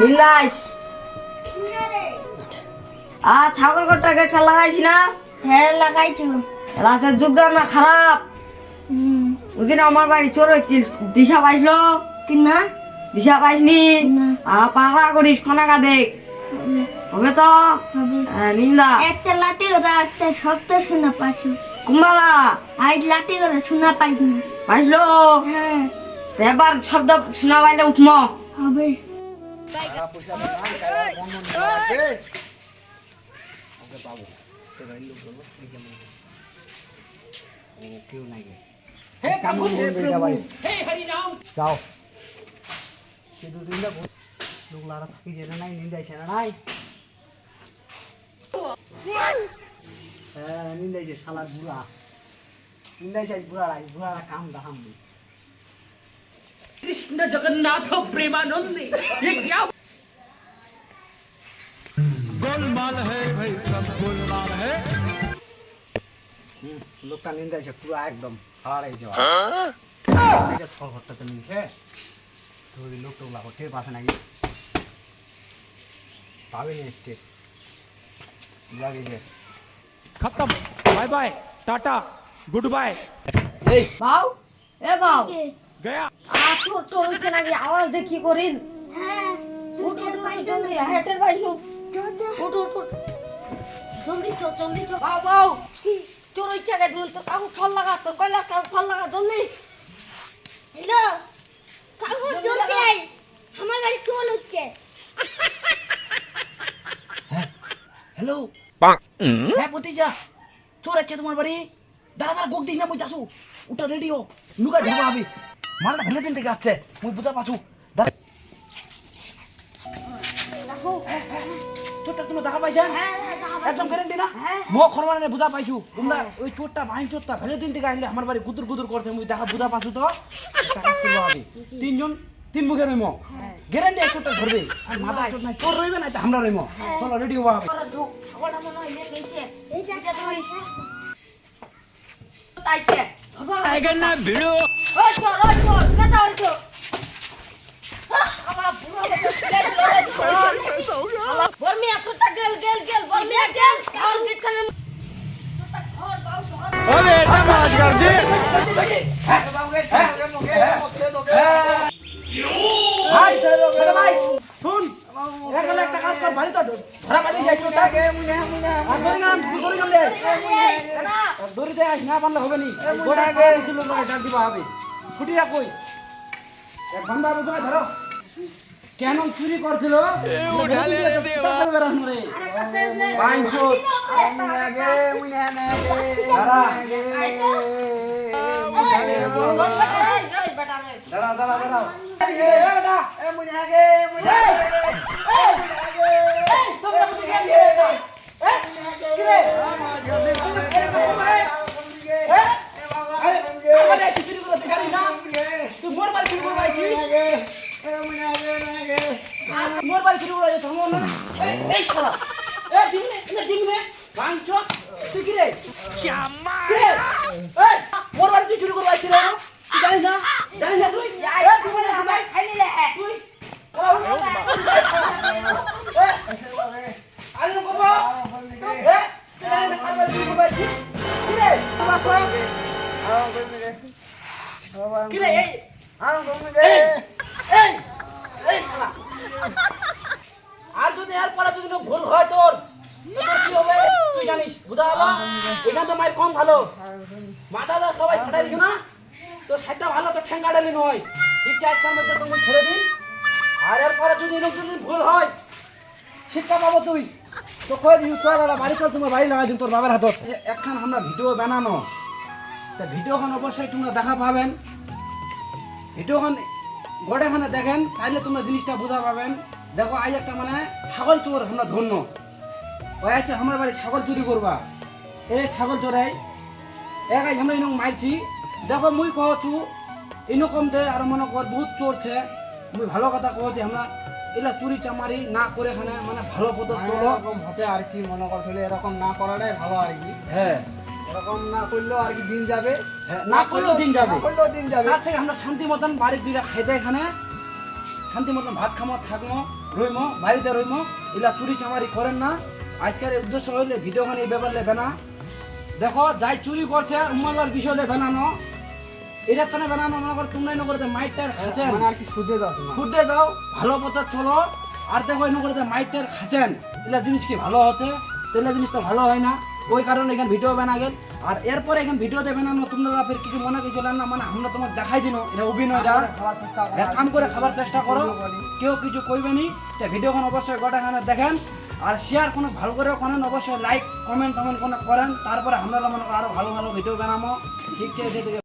বিলাস আর ছাগল কটা গেটটা লাগাইছি না? হ্যাঁ লাগাইছো। লাশের যুগ দেওয়া না খারাপ। বুঝি না আমার বাড়ি চোর হচ্ছিল দিশা পাইছিল। কি না দিশা পাইসনি? না। আর পাগলা করিস খনাকা দেখ। হবে। তো? হ্যাঁ, নিন্দা। একটা লাঠি করে একটা শব্দ শোনা পাইছো। কুম্বালা? আজ লাঠি করে শোনা পাইনি পাইছিল? হ্যাঁ। এবার শব্দ শোনা পাইলে উঠম। হবে। থাকি যেটা নাই নিন্দাইছে না নাই হ্যাঁ নিন্দাইছে শালার বুড়া নিন্দাইছে আজ বুড়ারা আজ বুড়ারা কাম দাহাম নেই कृष्ण जगन्नाथ प्रेमानंदी ये क्या হুম, লোকটা নিন্দাইছে পুরো একদম হারাই যাওয়া থেকে ছয় ঘরটা তো নিচ্ছে তো ওই লোকটা ওগুলা টের পাশে নাকি পাবেনি স্টেট লাগে যে खत्म bye bye tata goodbye এই বাউ এ বাউ তোর হচ্ছে নাকি আওয়াজ দেখি করিল? হ্যাঁ তুই উঠ টের পাই জলদি হেটের পাইছু চো চো। উঠ উঠ উঠ। জলদি চো জলদি চো। বাউ বাউ। চোর হচ্ছে গে তুই তোর কাকু ফল লাগা তোর কয়লাস কাকু ফল লাগা জলদি। হ্যালো কাকু জলদি আই আমার গাড়ি চল হচ্ছে। হ্যালো। হ্যাঁ পতিজা চোর আছে তোমার বাড়ি। দাঁড়া দাঁড়া গোক দিস না মুই যাসু ওটা রেডিও লুকা ধরবো আমি মারাটা ভেলে দিন থেকে আছে মুই বুঝা পাছু চোরটা তুমি দেখা একদম গ্যারেন্টি না? মো বুঝা পাইছু। তোমরা ওই চোরটা চোরটা ভেলে দিন থেকে আইলে আমার বাড়ি গুদুর গুদুর করছে। মুই দেখা বুঝা পাছু তো? তিনজন তিন মুখে রইম। গ্যারান্টি এক চোরটা ধরবে। আর মাথা চোর নাই। চোর রইবে না আমরা রইম। চলো রেডি হওয়া হবে। ধরবা না ভিড়ো। ওই চোর ওই চোর কেটা ওই চোর আমার বুড়ো লোকের ছেলে ছেলে আমার বর্মি এতটা গেল গেল গেল বর্মি গেল আর গিটখানে ঘর বাউ ঘর আর দড়ি গান দড়ি গান দে আর দড়ি দে আইস না পারলে হবে নি গোটা ডাক হবে ছুটিরা কই এক ধরো কেন চুরি করছিল মোর বাড়ি চুরি করা যেত না এই শালা এ দিন নে দিন নে ভাঙ তুই কি রে কিরে চুরি করবাই ছিল তুই জানিস না জানিস না তুই আর যদি এর পরে যদি কোনো ভুল হয় তোর তো তোর কি হবে? তুই জানিস বুঝা হলো এখান তো মায়ের কম ভালো। মাথা দা সবাই ফাটাই দিছো না? তোর সাইডটা ভালো তো ঠেঙ্গা ডালি নয়। মধ্যে তুমি ছেড়ে দিন আর এর পরে যদি এরকম যদি ভুল হয় শিক্ষা পাবো তুই। তো কই তোর বাড়ি চল তোমার বাড়ি লাগাই দিন তোর বাবার হাতত। একখান আমরা ভিডিও বানানো। তা ভিডিওখান অবশ্যই তোমরা দেখা পাবেন। ভিডিওখান গড়েখানে দেখেন তাইলে তোমরা জিনিসটা বোঝা পাবেন। দেখো আজ একটা মানে ছাগল চোর আমরা ধন্য। ওই আছে আমার বাড়ি ছাগল চুরি করবা। এ ছাগল চোরাই এক আজ আমরা ইনক মারছি দেখো মুই কহছু ইনকম দে আর মনে কর বহুত চোরছে মুই ভালো কথা কহছি আমরা এলা চুরি চামারি না করে এখানে মানে ভালো পথ চলো। আর কি মনে করছিলে এরকম না করাটাই ভালো আর কি। হ্যাঁ। এরকম না করলেও আর কি দিন যাবে। হ্যাঁ, না করলেও দিন যাবে। করলেও দিন যাবে। থেকে আমরা শান্তি মতন বাড়ির দুইটা খেতে এখানে। শান্তি মতন ভাত খামো থাকমো রইমো বাড়িতে রইমো। এগুলা চুরি চামারি করেন না। আজকের উদ্দেশ্য হইলে ভিডিওখানে এই ব্যাপার লেবে না দেখো যাই চুরি করছে উম্মালার বিষয় লে বানানো। এটা তানে বানানো মনে করো তোমরা এনে করে মাইটার খাচ্ছেন। মানে আর কি খুঁজে দাও না ফুটে দাও ভালো পথে চলো। আর দেখো এনে করে মাইটার খাচ্ছেন। এগুলা জিনিস কি ভালো হচ্ছে তেলা জিনিস তো ভালো হয় না। ওই কারণে এখানে ভিডিও বানা গেল আর এরপরে এখানে ভিডিও দেবে না তোমরা ফের কিছু মনে কিছু না মানে আমরা তোমার দেখাই দিন এটা খাওয়ার এক কাম করে খাবার চেষ্টা করো। কেউ কিছু কইবে নি তো ভিডিওখান অবশ্যই গোটাখানে দেখেন। আর শেয়ার কোনো ভালো করে করেন অবশ্যই লাইক কমেন্ট টমেন্ট কোনো করেন। তারপরে আমরা মনে করো আরও ভালো ভালো ভিডিও বানাবো। ঠিক আছে